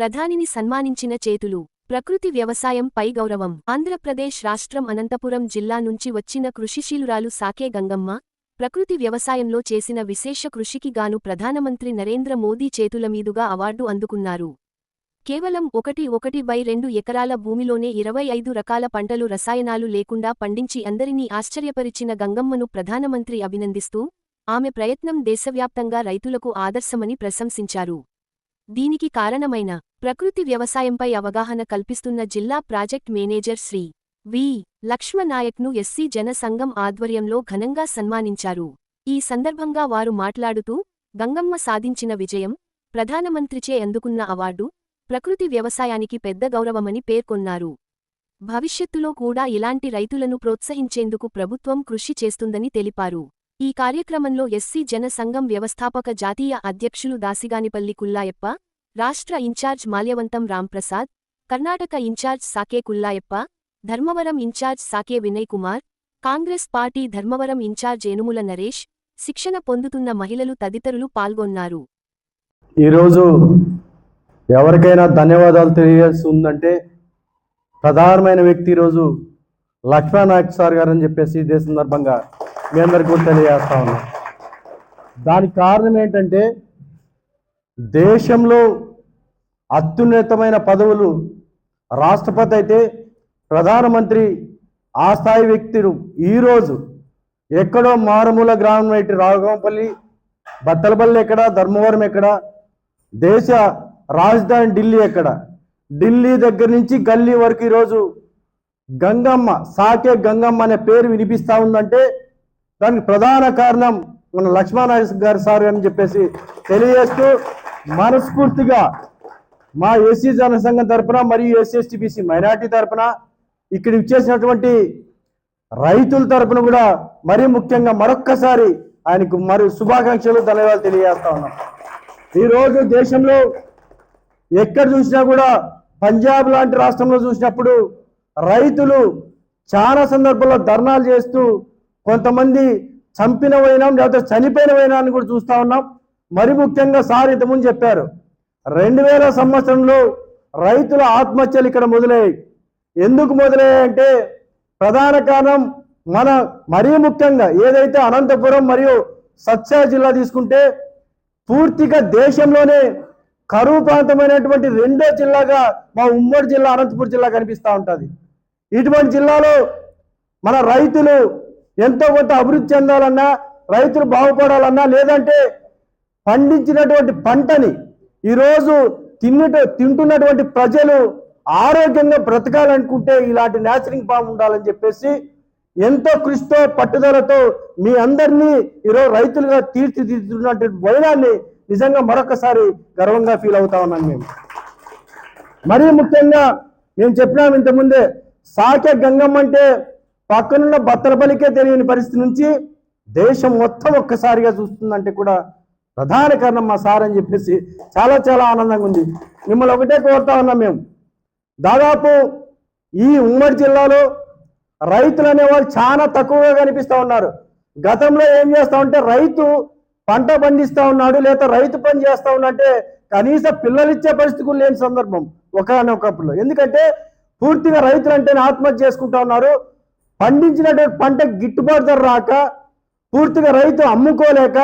ప్రధానిని సన్మానించిన చేతులు ప్రకృతి వ్యవసాయం పై గౌరవం. ఆంధ్రప్రదేశ్ రాష్ట్రం అనంతపురం జిల్లా నుంచి వచ్చిన కృషిశీలురాలు సాకే గంగమ్మ ప్రకృతి వ్యవసాయంలో చేసిన విశేష కృషికి గాను ప్రధానమంత్రి నరేంద్ర మోదీ చేతుల మీదుగా అవార్డు అందుకున్నారు. కేవలం ఒకటి ఒకటి బై రెండు ఎకరాల భూమిలోనే ఇరవై ఐదు రకాల పంటలు రసాయనాలు లేకుండా పండించి అందరినీ ఆశ్చర్యపరిచిన గంగమ్మను ప్రధానమంత్రి అభినందిస్తూ ఆమె ప్రయత్నం దేశవ్యాప్తంగా రైతులకు ఆదర్శమని ప్రశంసించారు. దీనికి కారణమైన ప్రకృతి వ్యవసాయంపై అవగాహన కల్పిస్తున్న జిల్లా ప్రాజెక్ట్ మేనేజర్ శ్రీ వి. లక్ష్మనాయక్ను ఎస్సీ జనసంఘం ఆధ్వర్యంలో ఘనంగా సన్మానించారు. ఈ సందర్భంగా వారు మాట్లాడుతూ గంగమ్మ సాధించిన విజయం ప్రధానమంత్రిచే అందుకున్న అవార్డు ప్రకృతి వ్యవసాయానికి పెద్ద గౌరవమని పేర్కొన్నారు. భవిష్యత్తులో కూడా ఇలాంటి రైతులను ప్రోత్సహించేందుకు ప్రభుత్వం కృషి చేస్తుందని తెలిపారు. ఈ కార్యక్రమంలో ఎస్సీ జన సంఘం వ్యవస్థాపక జాతీయ అధ్యక్షులు దాసిగానిపల్లి కుల్లాయప్ప రాష్ట్ర incharge Malyavantham Ramprasad Karnataka incharge Sake Kullayappa Dharmavaram incharge Sake Vinay Kumar Congress party Dharmavaram incharge Enumula Naresh శిక్షణ పొందుతున్న మహిళలు తదితరులు పాల్గొన్నారు. ఈరోజు ఎవరికైనా ధన్యవాదాలు తెలియాల్సి ఉందంటే ప్రధానమైన వ్యక్తి ఈరోజు లక్ష్మణ్ నాయక్ సార్ గారు అని చెప్పేసి ఇదే సందర్భంగా మీ అందరికీ కూడా తెలియజేస్తా ఉన్నాం. దానికి కారణం ఏంటంటే దేశంలో అత్యున్నతమైన పదవులు రాష్ట్రపతి అయితే ప్రధానమంత్రి ఆ స్థాయి వ్యక్తులు ఈరోజు ఎక్కడో మారుమూల గ్రామం ఏంటి రాఘవంపల్లి బత్తలపల్లి ఎక్కడ ధర్మవరం ఎక్కడ దేశ రాజధాని ఢిల్లీ ఎక్కడ? ఢిల్లీ దగ్గర నుంచి గల్లీ వరకు ఈరోజు గంగమ్మ సాకే గంగమ్మ అనే పేరు వినిపిస్తూ ఉందంటే దానికి ప్రధాన కారణం మన లక్ష్మణనాయక్ గారు సార్ అని చెప్పేసి తెలియజేస్తూ మనస్ఫూర్తిగా మా ఎస్సీ జనసంఘం తరపున మరియు ఎస్సీ మైనార్టీ తరపున ఇక్కడ ఇచ్చేసినటువంటి రైతుల తరఫున కూడా మరీ ముఖ్యంగా మరొక్కసారి ఆయనకు మరి శుభాకాంక్షలు ధన్యవాదాలు తెలియజేస్తా ఉన్నాం. ఈరోజు దేశంలో ఎక్కడ చూసినా కూడా పంజాబ్ లాంటి రాష్ట్రంలో చూసినప్పుడు రైతులు చాలా సందర్భాల్లో ధర్నాలు చేస్తూ కొంతమంది చంపిన వైనాం లేకపోతే చనిపోయిన వైనాన్ని కూడా చూస్తా ఉన్నాం. మరి ముఖ్యంగా సార్ ఇంతకుముందు చెప్పారు రెండు వేల సంవత్సరంలో రైతుల ఆత్మహత్యలు ఇక్కడ మొదలయ్యాయి. ఎందుకు మొదలయ్యాయంటే ప్రధాన కారణం మన మరీ ముఖ్యంగా ఏదైతే అనంతపురం మరియు సత్య జిల్లా తీసుకుంటే పూర్తిగా దేశంలోనే కరువు ప్రాంతమైనటువంటి రెండో జిల్లాగా మా ఉమ్మడి జిల్లా అనంతపురం జిల్లా కనిపిస్తూ ఉంటుంది. ఇటువంటి జిల్లాలో మన రైతులు ఎంతో కొంత అభివృద్ధి చెందాలన్నా రైతులు బాగుపడాలన్నా లేదంటే పండించినటువంటి పంటని ఈరోజు తిన్నట తింటున్నటువంటి ప్రజలు ఆరోగ్యంగా బ్రతకాలనుకుంటే ఇలాంటి న్యాచురింగ్ ఫామ్ ఉండాలని చెప్పేసి ఎంతో కృషితో పట్టుదలతో మీ అందరినీ ఈరోజు రైతులుగా తీర్చిదిద్దుతున్నటువంటి వైనాన్ని నిజంగా మరొకసారి గర్వంగా ఫీల్ అవుతా ఉన్నాను మేము. మరీ ముఖ్యంగా మేము చెప్పినాం ఇంతకుముందే సాకే గంగమ్మ అంటే పక్కనున్న బత్తలపల్లికే తెలియని పరిస్థితి నుంచి దేశం మొత్తం ఒక్కసారిగా చూస్తుందంటే కూడా ప్రధాన కారణం మా సార్ అని చెప్పేసి చాలా చాలా ఆనందంగా ఉంది. మిమ్మల్ని ఒకటే కోరుతా ఉన్నాం మేము. దాదాపు ఈ ఉమ్మడి జిల్లాలో రైతులు అనేవాళ్ళు చాలా తక్కువగా కనిపిస్తూ ఉన్నారు. గతంలో ఏం చేస్తా ఉంటే రైతు పంట పండిస్తా ఉన్నాడు లేదా రైతు పని చేస్తా ఉన్నట్టే కనీస పిల్లలిచ్చే పరిస్థితులు పరిస్థితి లేని సందర్భం. ఒకనొకప్పుడు. ఎందుకంటే పూర్తిగా రైతులు అంటేనే ఆత్మహత్య చేసుకుంటా ఉన్నారు. పండించినటువంటి పంట గిట్టుబాటు ధర రాక పూర్తిగా రైతు అమ్ముకోలేక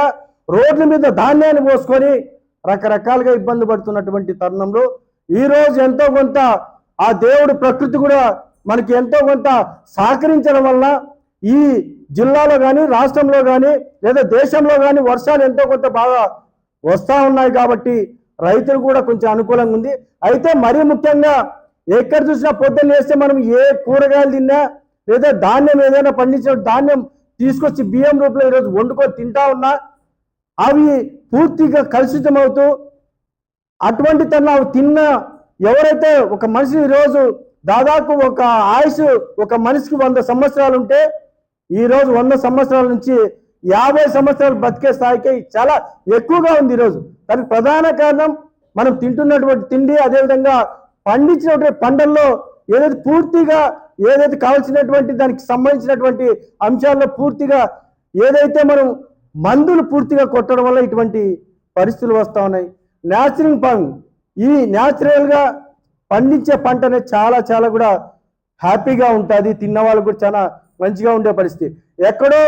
రోడ్ల మీద ధాన్యాన్ని పోసుకొని రకరకాలుగా ఇబ్బంది పడుతున్నటువంటి తరుణంలో ఈ రోజు ఎంతో కొంత ఆ దేవుడు ప్రకృతి కూడా మనకి ఎంతో కొంత సహకరించడం వల్ల ఈ జిల్లాలో కానీ రాష్ట్రంలో కానీ లేదా దేశంలో కానీ వర్షాలు ఎంతో కొంత బాగా వస్తూ ఉన్నాయి కాబట్టి రైతులు కూడా కొంచెం అనుకూలంగా ఉంది. అయితే మరీ ముఖ్యంగా ఎక్కడ చూసినా పొద్దున్న వేస్తే మనం ఏ కూరగాయలు తిన్నా లేదా ధాన్యం ఏదైనా పండించిన ధాన్యం తీసుకొచ్చి బియ్యం రూపంలో ఈరోజు వండుకొని తింటా ఉన్నా అవి పూర్తిగా కలుషితమవుతూ అటువంటి తన తిన్న ఎవరైతే ఒక మనిషి ఈరోజు దాదాపు ఒక ఆయుష్ ఒక మనిషికి వంద సంవత్సరాలు ఉంటే ఈరోజు వంద సంవత్సరాల నుంచి యాభై సంవత్సరాలు బతికే స్థాయికి చాలా ఎక్కువగా ఉంది ఈరోజు. దానికి ప్రధాన కారణం మనం తింటున్నటువంటి తిండి అదేవిధంగా పండించినటువంటి పంటల్లో ఏదైతే పూర్తిగా ఏదైతే కావాల్సినటువంటి దానికి సంబంధించినటువంటి అంశాల్లో పూర్తిగా ఏదైతే మనం మందులు పూర్తిగా కొట్టడం వల్ల ఇటువంటి పరిస్థితులు వస్తూ ఉన్నాయి. న్యాచురల్ పంగ్ ఈ న్యాచురల్గా పండించే పంట అనేది చాలా చాలా కూడా హ్యాపీగా ఉంటుంది. తిన్న వాళ్ళకు కూడా చాలా మంచిగా ఉండే పరిస్థితి. ఎక్కడో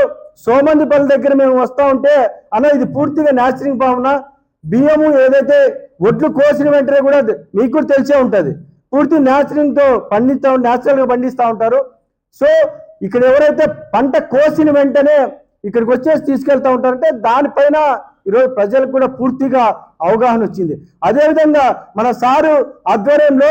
సోమందిపల్లి దగ్గర మేము వస్తూ ఉంటే అన్న ఇది పూర్తిగా న్యాచురింగ్ భావన బియ్యము ఏదైతే ఒడ్లు కోసిన వెంటనే కూడా మీకు కూడా తెలిసే ఉంటుంది. పూర్తి న్యాచురింగ్ పండిస్తూ పండిస్తా పండిస్తూ ఉంటారు. సో ఇక్కడ ఎవరైతే పంట కోసిన వెంటనే ఇక్కడికి వచ్చేసి తీసుకెళ్తూ ఉంటారంటే దానిపైన ఈరోజు ప్రజలకు కూడా పూర్తిగా అవగాహన వచ్చింది. అదేవిధంగా మన సారు ఆధ్వర్యంలో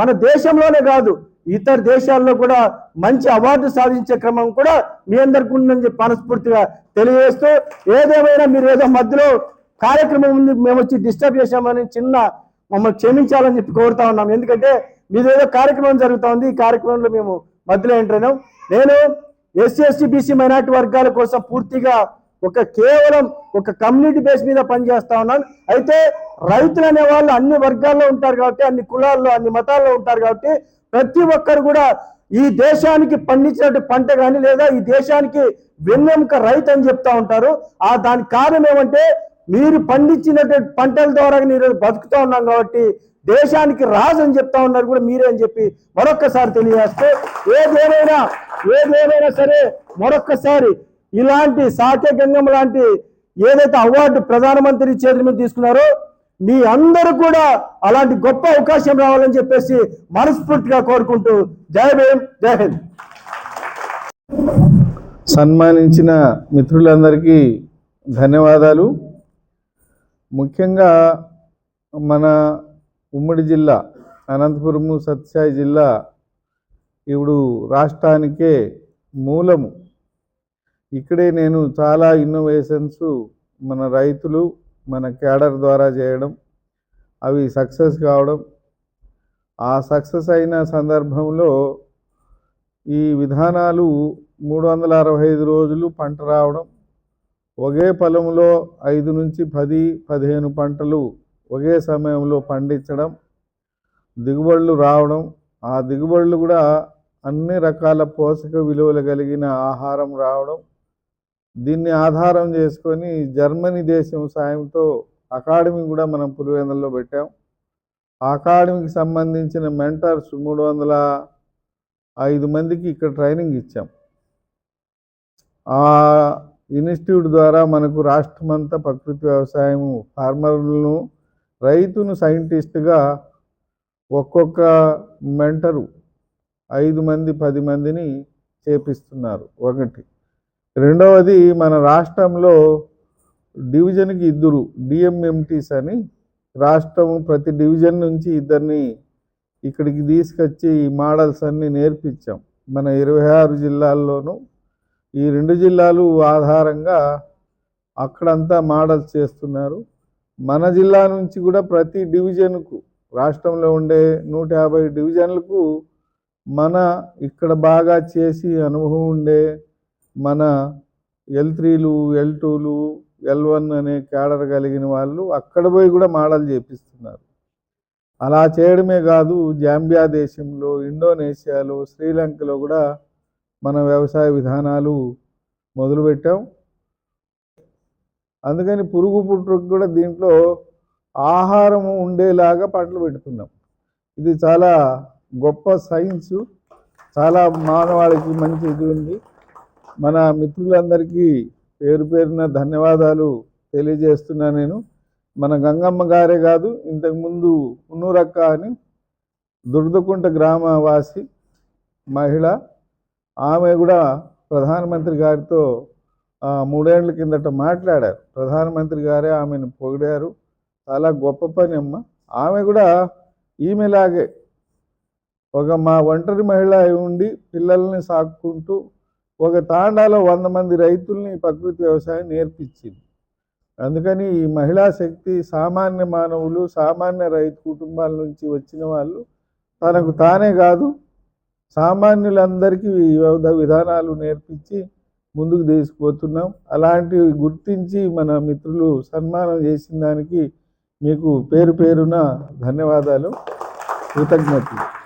మన దేశంలోనే కాదు ఇతర దేశాల్లో కూడా మంచి అవార్డు సాధించే క్రమం కూడా మీ అందరికి ఉందని చెప్పి మనస్ఫూర్తిగా తెలియజేస్తూ ఏదేమైనా మీరు ఏదో మధ్యలో కార్యక్రమం ఉంది మేము వచ్చి డిస్టర్బ్ చేశామని చిన్న మమ్మల్ని క్షమించాలని చెప్పి కోరుతా ఉన్నాం. ఎందుకంటే మీదేదో కార్యక్రమం జరుగుతూ ఉంది. ఈ కార్యక్రమంలో మేము మధ్యలో ఎంటర్ నేను ఎస్సీ ఎస్టీ బీసీ మైనార్టీ వర్గాల కోసం పూర్తిగా ఒక కేవలం ఒక కమ్యూనిటీ బేస్ మీద పనిచేస్తా ఉన్నాను. అయితే రైతులు అనే వాళ్ళు అన్ని వర్గాల్లో ఉంటారు కాబట్టి అన్ని కులాల్లో అన్ని మతాల్లో ఉంటారు కాబట్టి ప్రతి ఒక్కరు కూడా ఈ దేశానికి పండించినట్టు పంట కానీ లేదా ఈ దేశానికి వెన్నెముక రైతు అని చెప్తా ఉంటారు. ఆ దానికి కారణం ఏమంటే మీరు పండించినటువంటి పంటల ద్వారా మీరు బతుకుతూ ఉన్నాం కాబట్టి దేశానికి రాజు అని చెప్తా ఉన్నారు కూడా మీరే అని చెప్పి మరొక్కసారి తెలియజేస్తే ఏదేమైనా ఏదేమైనా సరే మరొక్కసారి ఇలాంటి సాకే గంగం లాంటి ఏదైతే అవార్డు ప్రధానమంత్రి చేతుల మీద తీసుకున్నారో మీ అందరూ కూడా అలాంటి గొప్ప అవకాశం రావాలని చెప్పేసి మనస్ఫూర్తిగా కోరుకుంటూ జై భీమ్ జై హింద్. సన్మానించిన మిత్రులందరికీ ధన్యవాదాలు. ముఖ్యంగా మన ఉమ్మడి జిల్లా అనంతపురము సత్యసాయి జిల్లా ఇప్పుడు రాష్ట్రానికే మూలము. ఇక్కడే నేను చాలా ఇన్నోవేషన్స్ మన రైతులు మన క్యాడర్ ద్వారా చేయడం అవి సక్సెస్ కావడం. ఆ సక్సెస్ అయిన సందర్భంలో ఈ విధానాలు మూడు వందల అరవై ఐదు రోజులు పంట రావడం ఒకే పొలంలో ఐదు నుంచి పది పదిహేను పంటలు ఒకే సమయంలో పండించడం దిగుబడులు రావడం ఆ దిగుబడులు కూడా అన్ని రకాల పోషక విలువలు కలిగిన ఆహారం రావడం దీన్ని ఆధారం చేసుకొని జర్మనీ దేశం సాయంతో అకాడమీ కూడా మనం పులివెందుల్లో పెట్టాం. ఆ అకాడమీకి సంబంధించిన మెంటర్స్ మూడు వందల ఐదు మందికి ఇక్కడ ట్రైనింగ్ ఇచ్చాం. ఇన్స్టిట్యూట్ ద్వారా మనకు రాష్ట్రమంతా ప్రకృతి వ్యవసాయము ఫార్మర్లను రైతును సైంటిస్ట్గా ఒక్కొక్క మెంటరు ఐదు మంది పది మందిని చేపిస్తున్నారు ఒకటి. రెండవది మన రాష్ట్రంలో డివిజన్కి ఇద్దరు డిఎంఎంటీస్ అని రాష్ట్రం ప్రతి డివిజన్ నుంచి ఇద్దరిని ఇక్కడికి తీసుకొచ్చి ఈ మోడల్స్ అన్నీ నేర్పించాం. మన ఇరవై ఆరు జిల్లాల్లోనూ ఈ రెండు జిల్లాలు ఆధారంగా అక్కడంతా మోడల్స్ చేస్తున్నారు. మన జిల్లా నుంచి కూడా ప్రతి డివిజన్కు రాష్ట్రంలో ఉండే నూట యాభై డివిజన్లకు మన ఇక్కడ బాగా చేసి అనుభవం ఉండే మన ఎల్ త్రీలు ఎల్ టూలు ఎల్ వన్ అనే క్యాడర్ కలిగిన వాళ్ళు అక్కడ పోయి కూడా మోడల్ చేపిస్తున్నారు. అలా చేయడమే కాదు జాంబియా దేశంలో ఇండోనేషియాలో శ్రీలంకలో కూడా మన వ్యవసాయ విధానాలు మొదలుపెట్టాం. అందుకని పురుగు పుట్టుకు కూడా దీంట్లో ఆహారము ఉండేలాగా పంటలు పెడుతున్నాం. ఇది చాలా గొప్ప సైన్సు చాలా మానవాళికి మంచి ఇది ఉంది. మన మిత్రులందరికీ పేరు పేరున ధన్యవాదాలు తెలియజేస్తున్నా నేను. మన గంగమ్మ గారే కాదు ఇంతకుముందు ఉన్నూరక్క అని దుర్దకుంట గ్రామవాసి మహిళ. ఆమె కూడా ప్రధానమంత్రి గారితో మూడేళ్ళ కిందట మాట్లాడారు. ప్రధానమంత్రి గారే ఆమెను పొగిడారు. చాలా గొప్ప పని అమ్మ. ఆమె కూడా ఈమెలాగే ఒక మా ఒంటరి మహిళ అయి ఉండి పిల్లల్ని సాక్కుంటూ ఒక తాండాలో వంద మంది రైతుల్ని ప్రకృతి వ్యవసాయం నేర్పించింది. అందుకని ఈ మహిళా శక్తి సామాన్య మానవులు సామాన్య రైతు కుటుంబాల నుంచి వచ్చిన వాళ్ళు తనకు తానే కాదు సామాన్యులందరికీ వివిధ విధానాలు నేర్పించి ముందుకు తీసుకుపోతున్నాం. అలాంటివి గుర్తించి మన మిత్రులు సన్మానం చేసిన దానికి మీకు పేరు పేరున ధన్యవాదాలు. కృతజ్ఞతలు.